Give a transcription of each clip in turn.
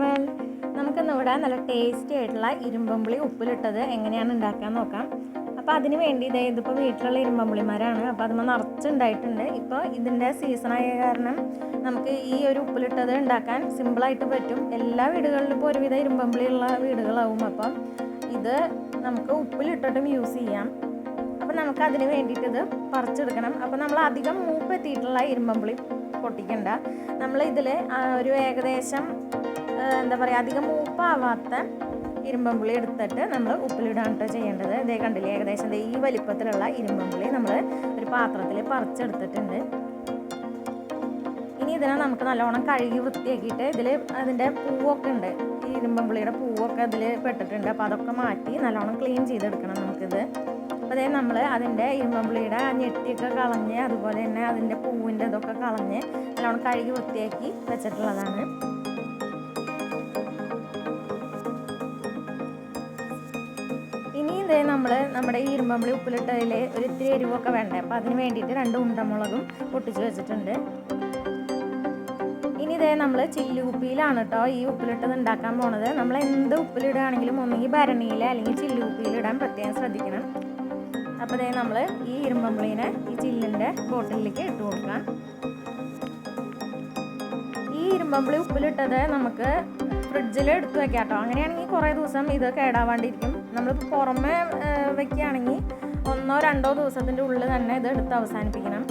World നമുക്കിന്ന് ഇവിടെ നല്ല ടേസ്റ്റി ആയിട്ടുള്ള ഇരുമ്പമ്പുളി ഉപ്പിലിട്ടത് എങ്ങനെയാണ് ഉണ്ടാക്കാൻ നോക്കാം. അപ്പോൾ അതിന് വേണ്ടി ഇതേ ഇതിപ്പോൾ വീട്ടിലുള്ള ഇരുമ്പമ്പുളിമാരാണ് അപ്പോൾ അതുമ്പോൾ നിറച്ചുണ്ടായിട്ടുണ്ട് ഇപ്പോൾ ഇതിന്റെ സീസണായ കാരണം നമുക്ക് ഈ ഒരു ഉപ്പിലിട്ടത് ഉണ്ടാക്കാൻ സിമ്പിളായിട്ട് പറ്റും. എല്ലാ വീടുകളിലും ഇപ്പോൾ ഒരുവിധ ഇരുമ്പമ്പുളിയുള്ള വീടുകളാവും. അപ്പം ഇത് നമുക്ക് ഉപ്പിലിട്ടിട്ടും യൂസ് ചെയ്യാം. അപ്പോൾ നമുക്ക് അതിന് വേണ്ടിയിട്ട് ഇത് പറിച്ചെടുക്കണം. അപ്പോൾ നമ്മൾ അധികം മൂപ്പെത്തിയിട്ടുള്ള ഇരുമ്പമ്പുളി പൊട്ടിക്കണ്ട. നമ്മൾ ഇതിൽ ഒരു ഏകദേശം എന്താ പറയുക അധികം മൂപ്പാവാത്ത ഇരുമ്പമ്പുളി എടുത്തിട്ട് നമ്മൾ ഉപ്പിലിടാണ് കേട്ടോ ചെയ്യേണ്ടത്. ഇതേ കണ്ടില്ലേ ഏകദേശം ഈ വലിപ്പത്തിലുള്ള ഇരുമ്പമ്പുളി നമ്മൾ ഒരു പാത്രത്തിൽ പറിച്ചെടുത്തിട്ടുണ്ട്. ഇനി ഇതിനെ നമുക്ക് നല്ലോണം കഴുകി വൃത്തിയാക്കിയിട്ട് ഇതിൽ അതിന്റെ പൂവൊക്കെ ഉണ്ട്. ഈ ഇരുമ്പമ്പുളിയുടെ പൂവൊക്കെ അതിൽ പെട്ടിട്ടുണ്ട്. അപ്പോൾ അതൊക്കെ മാറ്റി നല്ലോണം ക്ലീൻ ചെയ്തെടുക്കണം നമുക്കിത്. അപ്പോൾ അതേ നമ്മൾ അതിന്റെ ഇരുമ്പമ്പുളിയുടെ ആ ഞെട്ടിയൊക്കെ കളഞ്ഞ് അതുപോലെ തന്നെ അതിന്റെ പൂവിന്റെ ഇതൊക്കെ കളഞ്ഞ് നല്ലോണം കഴുകി വൃത്തിയാക്കി വെച്ചിട്ടുള്ളതാണ്. ഇതേ നമ്മൾ നമ്മുടെ ഈ ഇരുമ്പമ്പളി ഉപ്പിലിട്ടതിൽ ഒരു ഇത്തിരി എരിവൊക്കെ വേണ്ടേ? അപ്പോൾ അതിന് വേണ്ടിയിട്ട് രണ്ട് ഉണ്ടമുളകും പൊട്ടിച്ച് വെച്ചിട്ടുണ്ട്. ഇനി ഇതേ നമ്മൾ ചില്ലി കുപ്പിയിലാണ് കേട്ടോ ഈ ഉപ്പിലിട്ടത് ഉണ്ടാക്കാൻ പോണത്. നമ്മൾ എന്ത് ഉപ്പിലിടുകയാണെങ്കിലും ഒന്നുകിൽ ഭരണിയിൽ അല്ലെങ്കിൽ ചില്ലി ചില്ലുകുപ്പിയിലിടാൻ പ്രത്യേകം ശ്രദ്ധിക്കണം. അപ്പോൾ ഇതേ നമ്മൾ ഈ ഇരുമ്പമ്പളീനെ ഈ ചില്ലിന്റെ ബോട്ടിലേക്ക് ഇട്ട് കൊടുക്കാം ഈ ഇരുമ്പമ്പളി ഉപ്പിലിട്ടത് നമുക്ക് ഫ്രിഡ്ജിൽ എടുത്ത് വെക്കാം കേട്ടോ അങ്ങനെയാണെങ്കിൽ കുറേ ദിവസം ഇത് കേടാവാണ്ടിരിക്കും. നമ്മൾ പുറമെ വെക്കുകയാണെങ്കിൽ ഒന്നോ രണ്ടോ ദിവസത്തിന്റെ ഉള്ളിൽ തന്നെ ഇത് എടുത്ത് അവസാനിപ്പിക്കണം.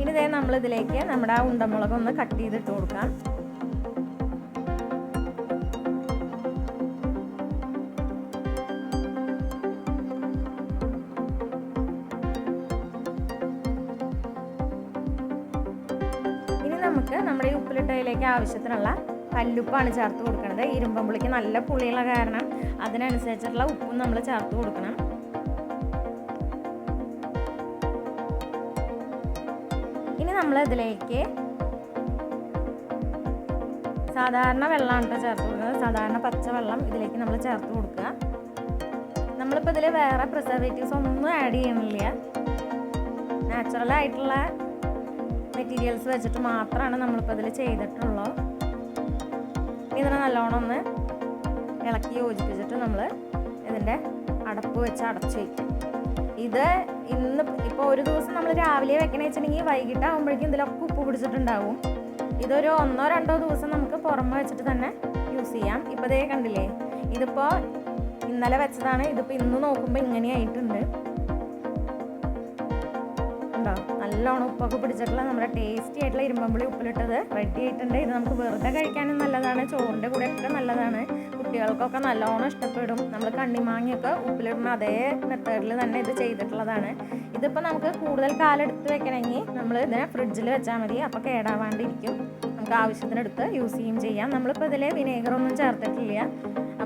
ഇനി ഇതേ നമ്മളിതിലേക്ക് നമ്മുടെ ആ ഉണ്ടമുളക് ഒന്ന് കട്ട് ചെയ്തിട്ട് കൊടുക്കാം. ഇനി നമുക്ക് നമ്മുടെ ഈ ഉപ്പിലിട്ടയിലേക്ക് ആവശ്യത്തിനുള്ള കല്ലുപ്പാണ് ചേർത്ത് കൊടുക്കുന്നത് ഇരുമ്പമ്പുളിക്ക് നല്ല പുളിയുള്ള കാരണം അതിനനുസരിച്ചിട്ടുള്ള ഉപ്പും നമ്മൾ ചേർത്ത് കൊടുക്കണം. ഇനി നമ്മൾ ഇതിലേക്ക് സാധാരണ വെള്ളമാണ് ചേർത്ത് കൊടുക്കുന്നത്. സാധാരണ പച്ചവെള്ളം ഇതിലേക്ക് നമ്മൾ ചേർത്ത് കൊടുക്കുക. നമ്മളിപ്പോൾ ഇതിൽ വേറെ പ്രിസർവേറ്റീവ്സ് ഒന്നും ആഡ് ചെയ്യണില്ല നാച്ചുറൽ ആയിട്ടുള്ള മെറ്റീരിയൽസ് വെച്ചിട്ട് മാത്രമാണ് നമ്മളിപ്പോൾ ഇതിൽ ചെയ്തിട്ടുള്ളൂ. ഇതിനെ നല്ലോണം ഒന്ന് ഇളക്കി യോജിപ്പിച്ചിട്ട് നമ്മൾ ഇതിന്റെ അടപ്പ് വെച്ച് അടച്ചു വയ്ക്കും ഇത് ഇന്ന് ഇപ്പോൾ ഒരു ദിവസം നമ്മൾ രാവിലെ വെക്കണേ വെച്ചിട്ടുണ്ടെങ്കിൽ വൈകിട്ടാകുമ്പോഴേക്കും ഇതിലൊക്കെ ഉപ്പ് പിടിച്ചിട്ടുണ്ടാവും. ഇതൊരു ഒന്നോ രണ്ടോ ദിവസം നമുക്ക് പുറമെ വെച്ചിട്ട് തന്നെ യൂസ് ചെയ്യാം. ഇപ്പോൾ ഇതേ കണ്ടില്ലേ? ഇതിപ്പോൾ ഇന്നലെ വെച്ചതാണ്. ഇതിപ്പോൾ ഇന്ന് നോക്കുമ്പോൾ ഇങ്ങനെയായിട്ടുണ്ട് ഉണ്ടോ? നല്ലോണം ഉപ്പൊക്കെ പിടിച്ചിട്ടുള്ള നമ്മുടെ ടേസ്റ്റി ഇരുമ്പമ്പുളി ഉപ്പിലിട്ടത് റെഡി ആയിട്ടുണ്ട്. ഇത് നമുക്ക് വെറുതെ കഴിക്കാനും നല്ലതാണ്. ചോറിന്റെ ഒക്കെ നല്ലതാണ്. കുട്ടികൾക്കൊക്കെ നല്ലോണം ഇഷ്ടപ്പെടും. നമ്മൾ കണ്ണിമാങ്ങിയൊക്കെ ഉപ്പിലിടുന്ന അതേ മെത്തേഡിൽ തന്നെ ഇത് ചെയ്തിട്ടുള്ളതാണ്. ഇതിപ്പോൾ നമുക്ക് കൂടുതൽ കാലം എടുത്ത് വെക്കണമെങ്കിൽ നമ്മൾ ഇതിനെ ഫ്രിഡ്ജിൽ വെച്ചാൽ മതി. അപ്പോൾ കേടാവാണ്ടിരിക്കും. നമുക്ക് ആവശ്യത്തിനെടുത്ത് യൂസ് ചെയ്യും ചെയ്യാം. നമ്മളിപ്പോൾ ഇതിൽ വിനേഗറൊന്നും ചേർത്തിട്ടില്ല.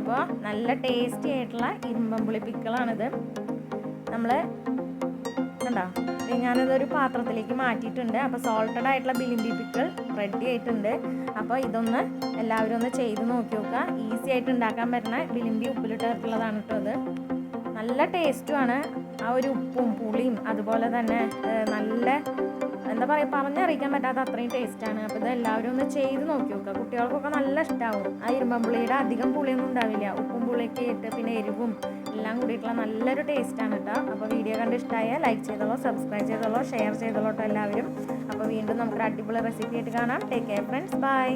അപ്പോൾ നല്ല ടേസ്റ്റി ആയിട്ടുള്ള ഇരുമ്പം പുളിപ്പിക്കളാണിത് നമ്മൾ കണ്ടോ? ഞാനിതൊരു പാത്രത്തിലേക്ക് മാറ്റിയിട്ടുണ്ട്. അപ്പോൾ സോൾട്ടഡ് ആയിട്ടുള്ള ബിലിമ്പി പിക്കിൾ റെഡി ആയിട്ടുണ്ട്. അപ്പോൾ ഇതൊന്ന് എല്ലാവരും ഒന്ന് ചെയ്ത് നോക്കി നോക്കുക. ഈസി ആയിട്ട് ഉണ്ടാക്കാൻ പറ്റുന്ന ബിലിംബി ഉപ്പിലിട്ടിട്ടുള്ളതാണ് കേട്ടോ അത് നല്ല ടേസ്റ്റുമാണ് ആ ഒരു ഉപ്പും പുളിയും അതുപോലെ തന്നെ നല്ല എന്താ പറയുക പറഞ്ഞറിയിക്കാൻ പറ്റാത്ത അത്രയും ടേസ്റ്റാണ് അപ്പോൾ ഇത് എല്ലാവരും ഒന്ന് ചെയ്ത് നോക്കി നോക്കുക. കുട്ടികൾക്കൊക്കെ നല്ല ഇഷ്ടമാവും ആ ഇരുമ്പം പുളിയുടെ അധികം പുളിയൊന്നും ഉണ്ടാവില്ല. ഉപ്പും പുളിയൊക്കെ ഇട്ട് പിന്നെ എരിവും എല്ലാം കൂടിയിട്ടുള്ള നല്ലൊരു ടേസ്റ്റാണ് കേട്ടോ അപ്പോൾ വീഡിയോ കണ്ട് ഇഷ്ടമായാൽ ലൈക്ക് ചെയ്തോളൂ സബ്സ്ക്രൈബ് ചെയ്തോളൂ ഷെയർ ചെയ്തോളൂ കേട്ടോ എല്ലാവരും. അപ്പോൾ വീണ്ടും നമുക്കൊരു അടിപൊളി റെസിപ്പി ആയിട്ട് കാണാം. Take care friends bye